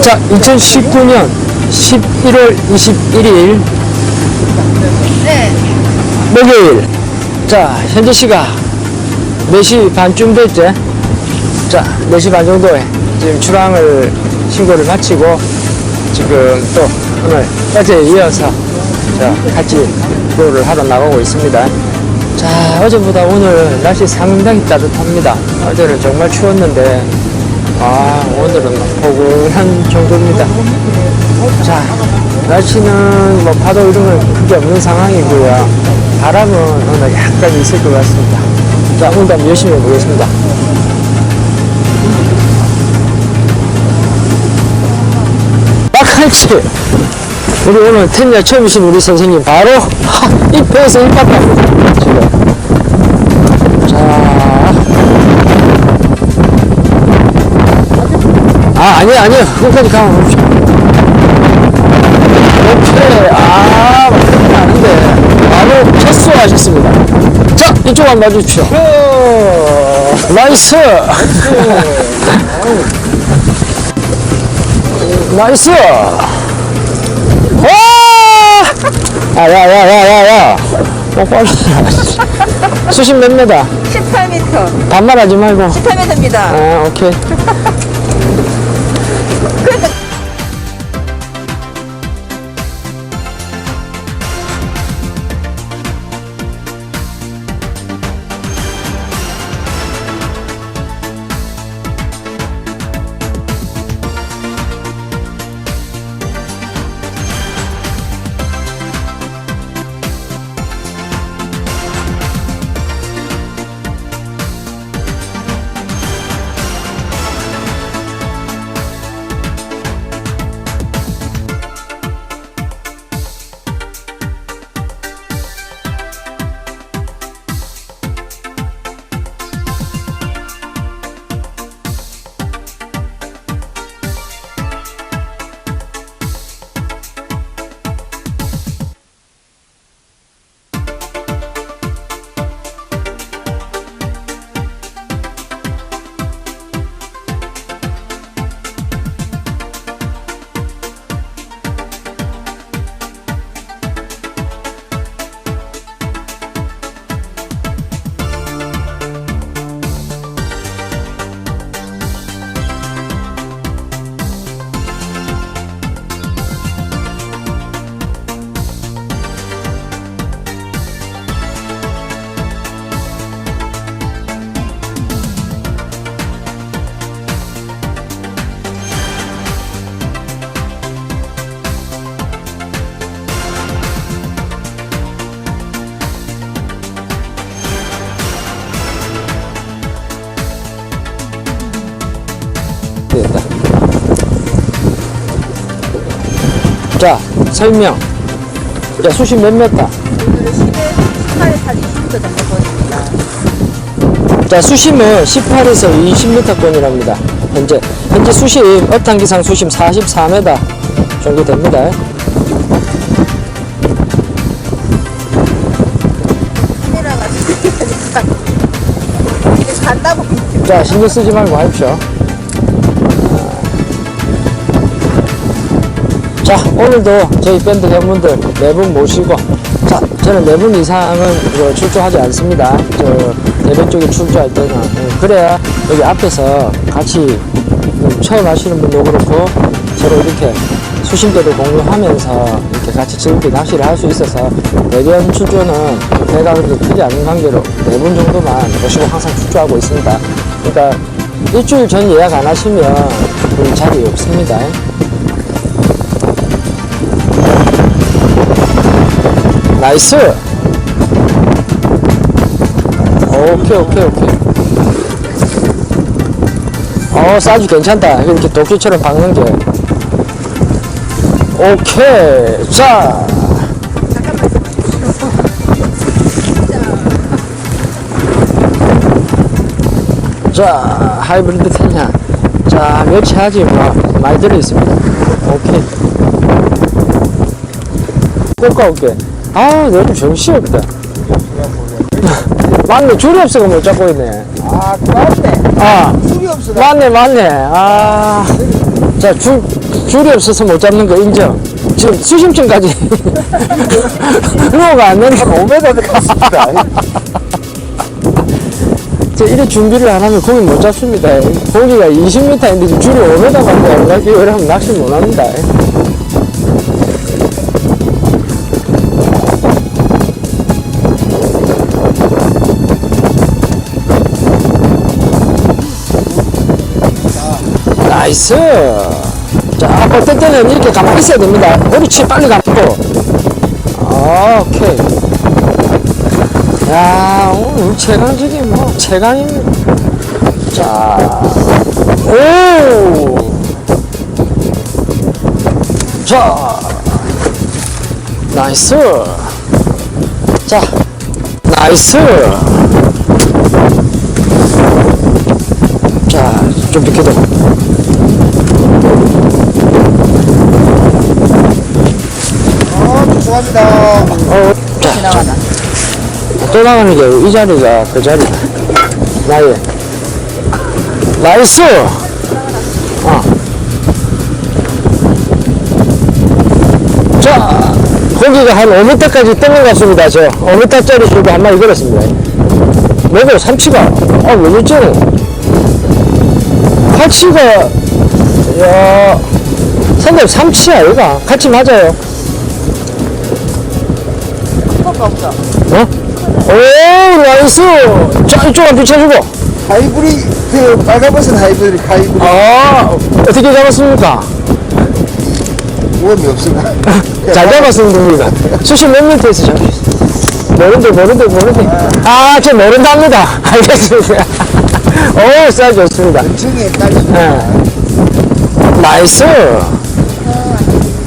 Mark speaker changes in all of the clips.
Speaker 1: 자, 2019년 11월 21일
Speaker 2: 네.
Speaker 1: 목요일. 자, 현재 시각 4시 반쯤 됐지? 자, 4시 반 정도에 지금 출항을 신고를 마치고 지금 또 오늘 어제에 이어서 자, 같이 구호를 하러 나가고 있습니다. 자, 어제보다 오늘 날씨 상당히 따뜻합니다. 어제는 정말 추웠는데, 아, 오늘은 포근한 정도입니다. 자, 날씨는 뭐 파도 이런 건 크게 없는 상황이고요. 바람은 오늘 약간 있을 것 같습니다. 자, 오늘 한번 열심히 해보겠습니다. 막한치! 우리 오늘 텐야 처음이신 우리 선생님 바로 하, 이 배에서 입 맞답니다. 지금. 자. 아, 아니야, 아니야. 끝까지 가면 옵시다. 오케이. 아, 막히지 않은데. 바로 첫수하셨습니다. 자, 이쪽 한번 봐주십시오. 나이스! 나이스! 와! 아, 야, 야, 야, 야, 야. 똑바로. 수심 몇 메다?
Speaker 2: 18m.
Speaker 1: 반말하지 말고.
Speaker 2: 18m입니다.
Speaker 1: 아, 오케이. 자, 설명. 야, 수심 몇 메타?
Speaker 2: 18에서 20m 정도 보입니다.
Speaker 1: 자, 수심은 18에서 20m권이랍니다. 현재. 현재 수심, 업탕기상 수심 44m 정도 됩니다.
Speaker 2: 이게 간다
Speaker 1: 자, 신경 쓰지 말고 하십시오. 자, 오늘도 저희 밴드 회원분들 네 분 모시고, 자, 저는 네 분 이상은 출조하지 않습니다. 저, 대변 쪽에 출조할 때는. 음, 그래야 여기 앞에서 같이 음, 처음 하시는 분도 그렇고, 서로 이렇게 수심대도 공유하면서 이렇게 같이 즐겁게 낚시를 할 수 있어서 대변 출조는 배가 그렇게 크지 않은 관계로 네 분 정도만 모시고 항상 출조하고 있습니다. 그러니까 일주일 전 예약 안 하시면 그 자리 없습니다. 나이스! 오케이, 오케이, 오케이. 어, 사이즈 괜찮다. 이렇게 독수처럼 박는 게. 오케이. 자. 자, 하이브리드 텐냐. 자, 멸치 하지 뭐, 많이 들어있습니다. 오케이. 꺾어올게. 아, 너무 정신없다. 맞네, 줄이 없어서 못 잡고 있네.
Speaker 3: 아, 맞네.
Speaker 1: 아,
Speaker 3: 줄이 없어.
Speaker 1: 맞네, 맞네. 아, 자, 줄, 줄이 없어서 못 잡는 거 인정. 지금 수심층까지 흘러가 안 되는
Speaker 3: 5m 갔습니다.
Speaker 1: 저 이래 준비를 안 하면 고기 못 잡습니다. 고기가 20m인데 지금 줄이 5m밖에 안 가기 이러면 낚시 못 합니다. 나이스. 자, 어떨 때는 이렇게 가만히 있어야 됩니다. 그렇지, 빨리 감고. 오케이. 야, 오늘 최강직이 뭐, 최강입니다. 자, 오! 자, 나이스. 자, 나이스. 자, 좀 비켜도.
Speaker 3: 죄송합니다.
Speaker 1: 어,
Speaker 2: 지나가나.
Speaker 1: 또 나가는 게 이 자리가 그 자리다. 나의. 나이스! 어. 자, 고기가 한 5m까지 뜨는 것 같습니다. 저 5m짜리 줄도 한 마리 걸었습니다. 뭐고, 삼치가, 아, 왜 이랬잖아. 같이가, 야, 선생님, 삼치야, 이가. 같이 맞아요.
Speaker 2: 없어.
Speaker 1: 어? 오, 나이스! 자, 이쪽 한 비춰주고.
Speaker 3: 하이브리, 그, 빨간버섯 하이브리, 하이브리.
Speaker 1: 아, 어떻게 잡았습니까?
Speaker 3: 모험이 없습니다.
Speaker 1: 잘 잡았습니다, 겁니다. 수심 몇 미터에서 잡으셨어요? 모른데, 모른데, 모른데. 아, 저 모른답니다. 알겠습니다. 오, 쌀 좋습니다.
Speaker 3: 증에 딸이
Speaker 1: 네. 나이스.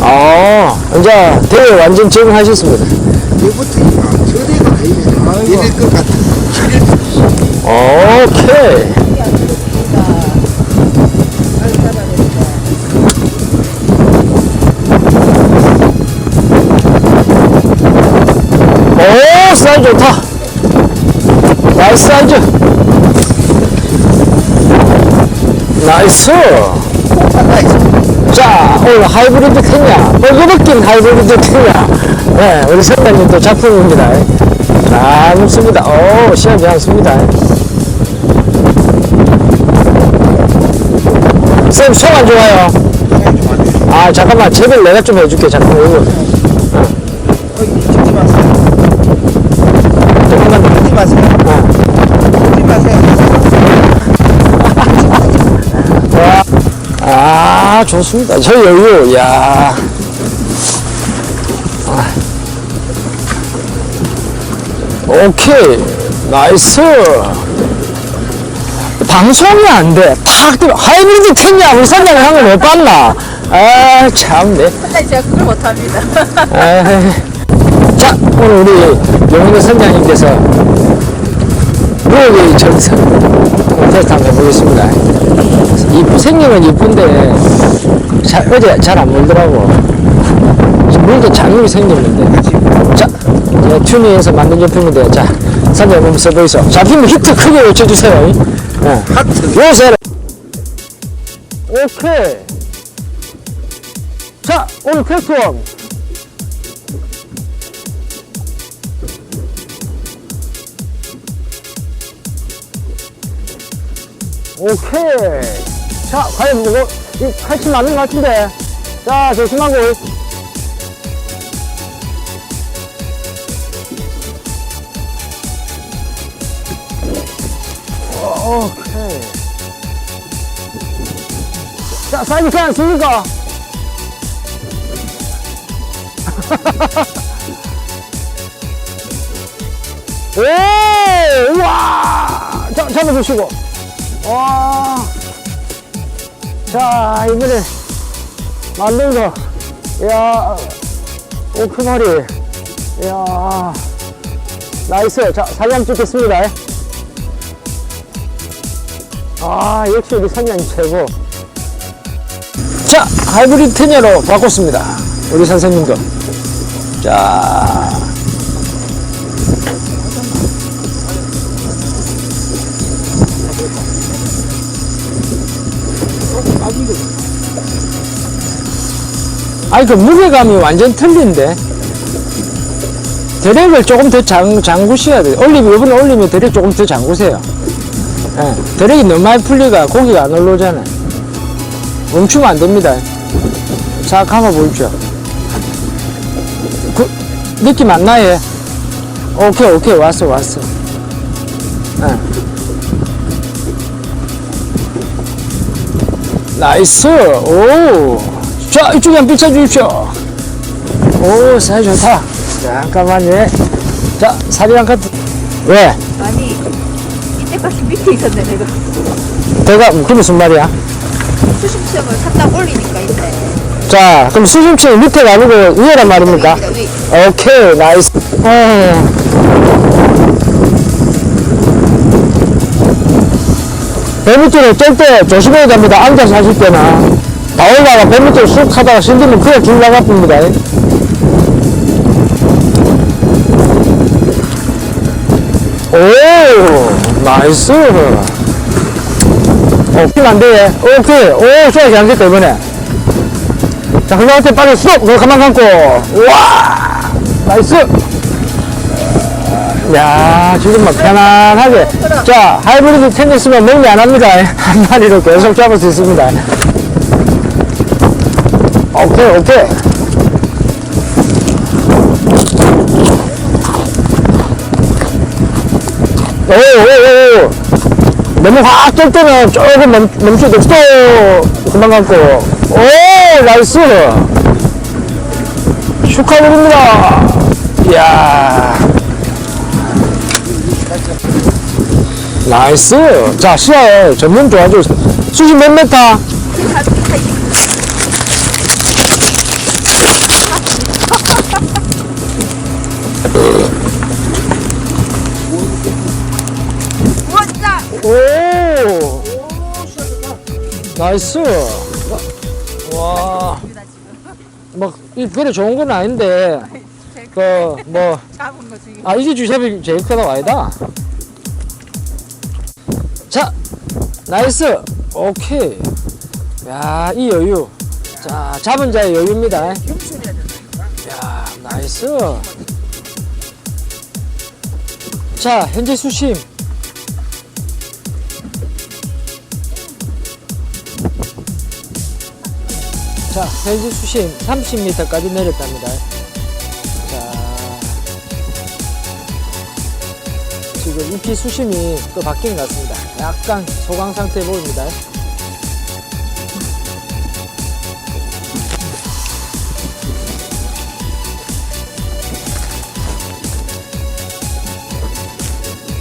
Speaker 1: 어, 이제 대회 완전 적응하셨습니다.
Speaker 3: 얘부터 저대가 아니면 이럴 것 같아.
Speaker 1: 오케이. 오, 사이즈 좋다. 나이스 사이즈. 나이스. 자, 오늘 하이브리드 캔냐? 뻘거벗긴 하이브리드 캔냐? 네, 우리 선배님 또 작품입니다. 잘 먹습니다. 오, 시간 괜찮습니다. 쌤, 소안 좋아요? 아, 잠깐만, 제별 내가 좀 해줄게. 잠깐만, 이거. 조금만 더.
Speaker 3: 찍지 마세요. 찍지 마세요.
Speaker 1: 아, 좋습니다. 저 여유, 야. 아. 오케이. 나이스. 방송이 안 돼. 탁, 뜨면 하이브리드 탔냐? 우리 선장을 한거못 봤나? 아, 참네.
Speaker 2: 제가 그걸 못합니다.
Speaker 1: 에이. 자, 오늘 우리 영훈의 선장님께서 무역의 전선 테스트 한번 해보겠습니다. 이 생김은 이쁜데 자, 어제 잘 안 물더라고. 물도 장육이 생겼는데. 자, 제가 튜닝해서 만든 제품인데, 자, 선장님 한번 써보이소. 잡히면 히트 크게 외쳐주세요. 네.
Speaker 3: 하트.
Speaker 1: 요새 오케이. 자, 오늘 원. 오케이. 자, 과연 뭐고, 이 칼치 맞는 것 같은데. 자, 조심하고. 오케이. 자, 사이즈 괜찮습니까? 오! 우와! 자, 잡아주시고. 와. 자, 이번에 만든 거. 이야, 오크마리. 이야, 나이스. 자, 한번 찍겠습니다. 아, 역시 우리 선장님 최고. 자, 하이브리드 테니어로 바꿨습니다. 우리 선생님도. 자. 아니 그 무게감이 완전 틀린데. 드랙을 조금 더 장, 잠그셔야 돼요. 올리면 이번에 올리면 드랙 조금 더 잠그세요. 예, 드랙이 너무 많이 풀리가 고기가 안 올라오잖아요. 멈추면 안 됩니다. 자 감아 보십시오. 그, 느낌 안 나요? 오케이 오케이. 왔어 왔어. 예. 나이스! 오 자 이쪽에 한번 비춰주십시오. 오 사이 좋다. 잠깐만요. 자 사진 카트 왜?
Speaker 2: 아니 이때까지 밑에 있었네 내가
Speaker 1: 내가 그게 무슨 말이야?
Speaker 2: 수심 시험을 갖다 올리니까 있네
Speaker 1: 자 그럼 수심층이 밑에가 아니고 위에란 말입니까?
Speaker 2: 위입니다, 위.
Speaker 1: 오케이 나이스. 어. 배 밑으로 뗄때 조심해야 됩니다. 앉아서 하실 때는 다 올라가 배 밑으로 쑥 하다가 신들면 그냥 줄 나가봅니다 오 나이스 어, 피면 안 돼. 오케이. 오, 좋아, 잘 됐다, 이번에. 자, 흘러갈 빨리 스톱! 너 가만 감고. 와! 나이스! 야, 지금 막 편안하게. 자, 하이브리드 텐니스면 먹니 안 합니다. 한 마리로 계속 잡을 수 있습니다. 오케이, 오케이. 오, 오, 오. 너무 확뜰 때는 조금 멈, 멈추고 또 그만 감고. 오 나이스. 축하드립니다. 이야. 나이스. 자 시야에 전문 좋아져 수심 몇 메타 나이스 와 막, 이, 그래 좋은 건 아닌데, 그, 뭐, 아, 이게 주샵이 제일 크다고 아니다. 자, 나이스. 오케이. 야, 이 여유. 자, 잡은 자의 여유입니다. 야, 나이스. 자, 현재 수심. 자, 현재 수심 30m까지 내렸답니다. 자, 지금 잎이 수심이 또 바뀐 것 같습니다. 약간 소강 상태 보입니다.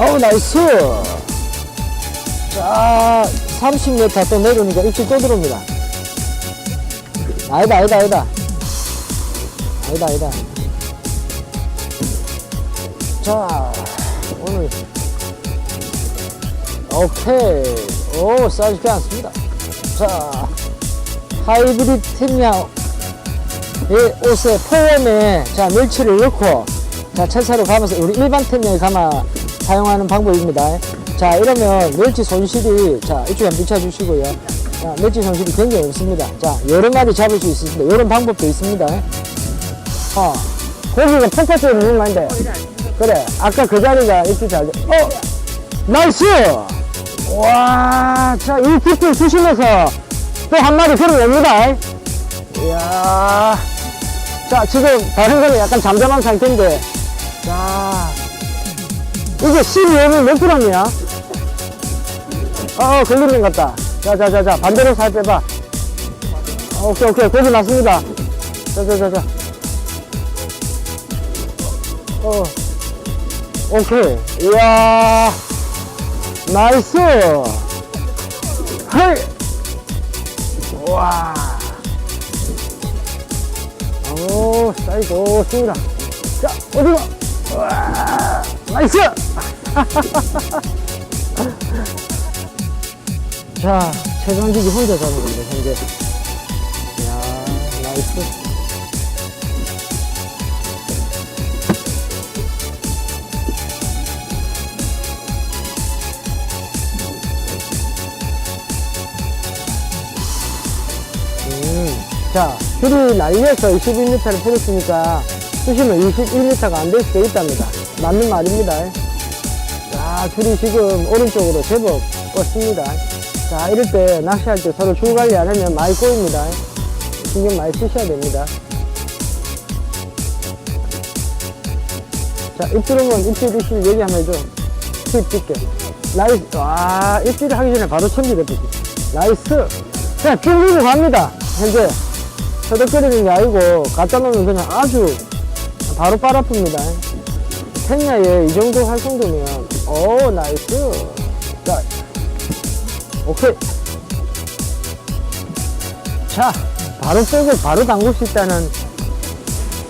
Speaker 1: 어우, 나이스! 자, 30m 또 내려오니까 입질 또 들어옵니다. 아니다, 아니다, 아니다. 아니다, 아니다. 자, 오늘. 오케이. 오, 사이즈 괜찮습니다. 자, 하이브리드 템야 이 옷에 포함에 자 멸치를 넣고 자 철사로 감아서 우리 일반 템야에 감아 사용하는 방법입니다. 자 이러면 멸치 손실이 자 이쪽에 한번 비춰주시고요. 자 멸치 손실이 굉장히 없습니다. 자 여러 마리 잡을 수 있습니다. 이런 방법도 있습니다. 어 고기가 퍽퍽해서 너무 많은데 그래 아까 그 자리가 이렇게 잘 돼. 어 나이스 와 자 이 깊은 수심에서 또 한 마리 들어옵니다. 이야. 자, 지금 다른 거는 약간 잠잠한 상태인데. 자. 이게 12호는 몇 그램이야? 어, 걸리는 것 같다. 자, 자, 자, 자. 반대로 살 빼봐. 어, 오케이, 오케이. 고기 맞습니다. 자, 자, 자, 자. 어. 오케이. 이야. 나이스. 헐. 와. 오, 사이즈 좋습니다. 자, 어디가? 와, 나이스! 자, 최강기기 혼자 잡은 겁니다, 현재. 이야, 나이스. 음, 자, 줄이 날려서 21m를 풀었으니까 수심은 21m가 안 될 수도 있답니다. 맞는 말입니다. 자, 줄이 지금 오른쪽으로 제법 뻗습니다. 자, 이럴 때 낚시할 때 서로 줄 관리 안 하면 많이 꼬입니다. 신경 많이 쓰셔야 됩니다. 자, 입질하면 입질, 입질 얘기 한번 해줘. 팁 줄게. 나이스. 와, 입질 하기 전에 바로 첨지됐듯이. 나이스. 자, 쭉 밀고 갑니다. 현재. 서덕거리는 게 아니고, 갖다 놓으면 그냥 아주 바로 빨아픕니다. 텐야에 이 정도 할 정도면, 오, 나이스. 자, 오케이. 자, 바로 빼고 바로 담글 수 있다는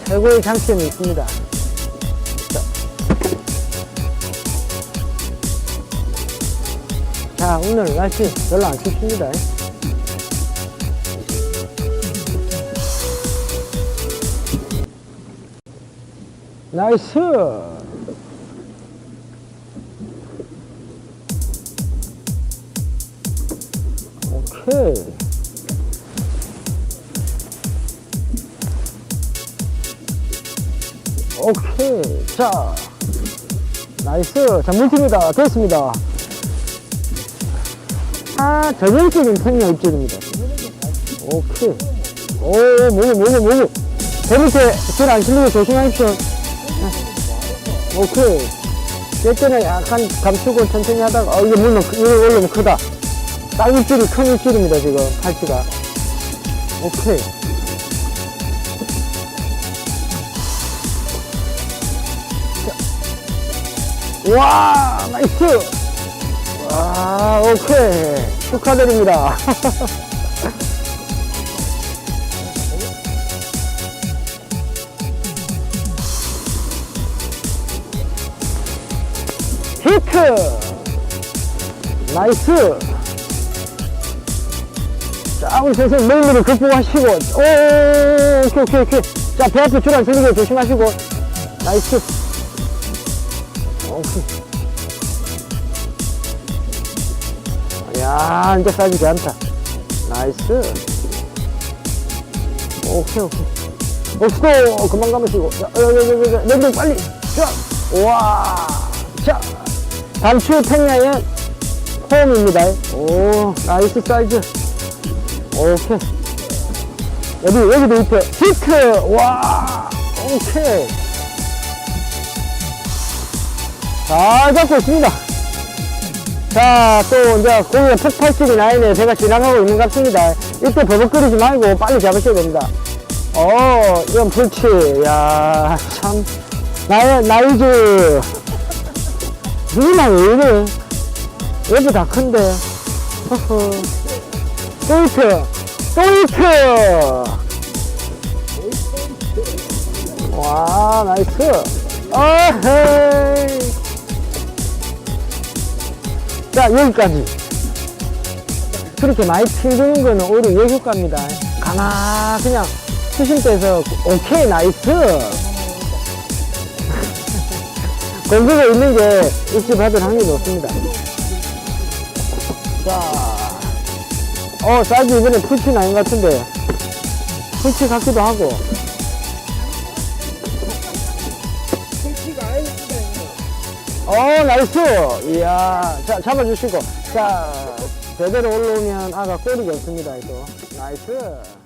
Speaker 1: 최고의 장점이 있습니다. 자, 오늘 날씨 별로 안 춥습니다. 나이스! 오케이. 오케이. 자, 나이스. 자, 물팀이다. 됐습니다. 아, 전형적인 평야 입질입니다. 오케이. 오, 뭐고, 뭐고, 뭐고. 배 밑에 줄안 실리고 조심하십시오. 네. 오케이. 예전에 약간 감추고 천천히 하다가, 어, 이거 물론, 이거 올라면 크다. 딱 입질이 큰 입질입니다, 지금, 팔찌가. 오케이. 자. 와, 나이스! 아, 오케이. 축하드립니다. 히트! 나이스! 자, 우리 선생님 매일매일 극복하시고, 오, 오케이, 오케이, 오케이. 자, 배 앞에 줄안 들리게 조심하시고, 나이스. 오케이. 야, 이제 사이즈 괜찮다. 나이스. 오케이, 오케이. 옥수도 그만 가면시고. 자, 어, 여, 여, 여, 여, 랜딩 빨리. 자, 와. 자, 단추 팽야의 폼입니다. 오, 나이스 사이즈. 오케이. 여기, 여기도 있대. 히트! 와! 오케이. 잘 잡고 있습니다. 자, 또 이제 고기가 폭발적이 나이네 배가 지나가고 있는 것 같습니다. 이때 버벅거리지 말고 빨리 잡으셔야 됩니다. 어, 이건 풀치. 야, 참. 나이, 나이즈. 누구나 왜 이래? 얘도 다 큰데. 허허. 또 히트. 와, 나이스. 어헤이. 자, 여기까지. 그렇게 많이 튕기는 거는 오히려 예효과입니다. 가만, 그냥 수심 떼서, 오케이, 나이스. 공부가 있는 게 입지 받을 확률이 높습니다. 자, 어, 사이즈 이번에 풀치 나인 것 같은데. 풀치 같기도 하고. 어, 나이스! 이야, 자, 잡아주시고. 자, 제대로 올라오면 아가 꼬리가 없습니다, 또. 나이스!